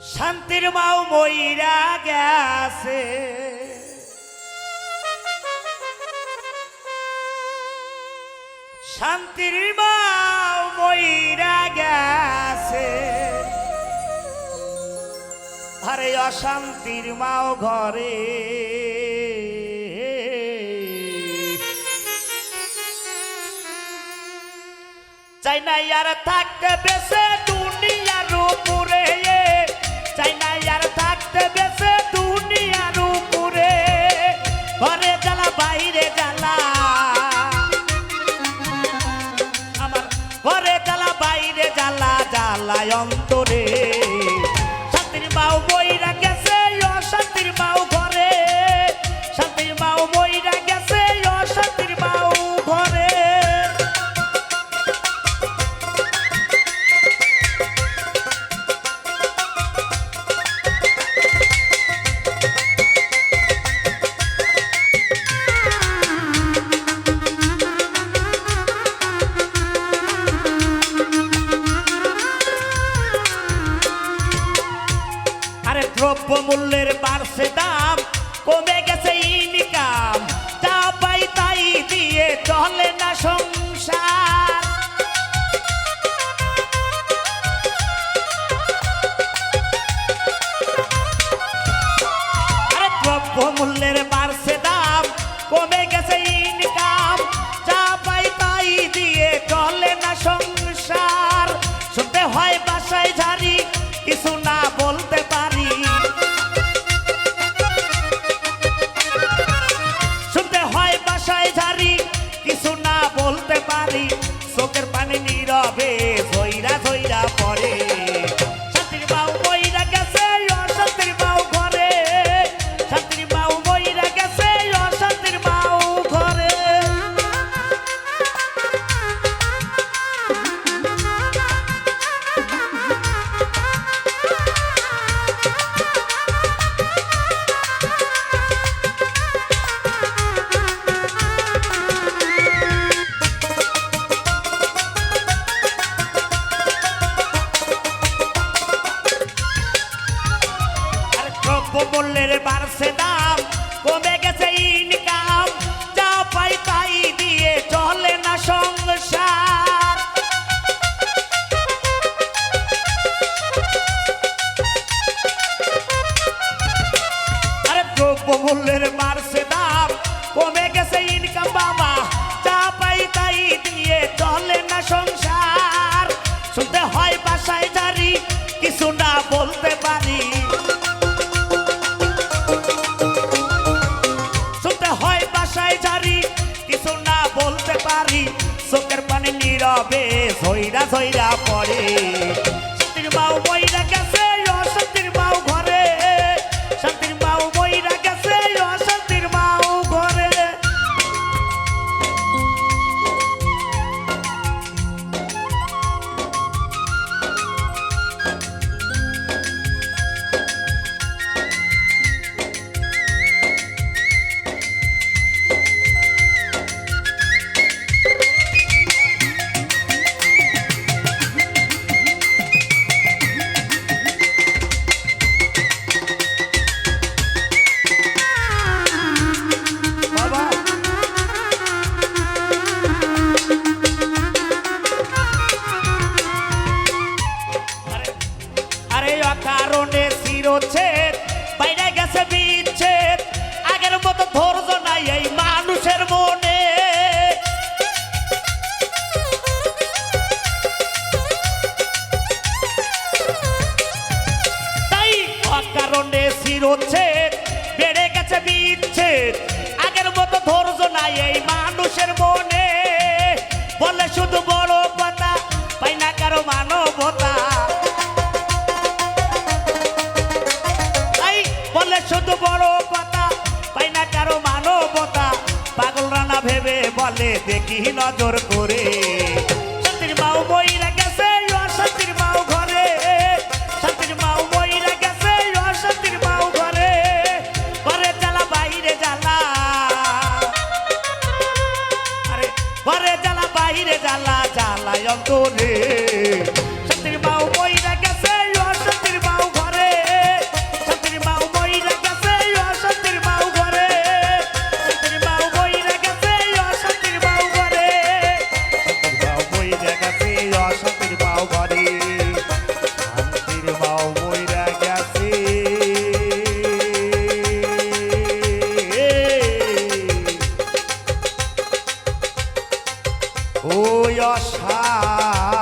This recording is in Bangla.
শান্তির মাও মইরা গেছে। শান্তির মাও মইরা গেছে। আরে অশান্তির মাও ঘরে। চাই না আর থাকতে বেসে দুনিয়ার উপরে। ঘরে জ্বালা বাইরে জ্বালা জ্বালায় অন্তরে। শান্তির মাও বাড়ছে দাম কমে গেছে ইনকাম। যা পাই তাই দিয়ে চলে না সংসার। আরে দ্রব্য মূল্যের বাড়ছে দাম কমে গেছে ইনকাম। যা পাই তাই দিয়ে চলে না সংসার। শুনতে হয় বাসায় ঝাড়ি, কিছু না বলতে পারি। বলতে পারি চোখের পানি নীরবে ধৈরা ধৈরা পড়ে। মূল্যের বাড়ছে দাম, কমে গেছে ইনকাম যা পাই তাই দিয়ে চলে না সংসার। আরে দ্রব্য মূল্যের বাড়ছে দাম, কমে গেছে ইনকাম বাবা। যা পাই তাই দিয়ে চলে না সংসার। শুনতে হয় বাসায় জারি কিছু না বলতে পারি চোখের পানি নীরবে ধৈরা ধৈরা পড়ে। অকারণে চিরছেদ বাইরে গেছে বিচ্ছেদ। আগের মতো ধৈর্য নাই এই মানুষের মনে। তাই অকারণে চিরছেদ বেড়ে গেছে বিচ্ছেদ। আগের মতো ধৈর্য নাই এই মানুষের মনে। বলে শুধু বড় শুধু বড় কথা, পাই না কারও মানবতা। পাগল রানা ভেবে বলে, দেখি নজর করে। শান্তির মাও বইরা ঘরে। ঘরে। ঘরে জ্বালা, জ্বালায় অন্তরে। ওই অসা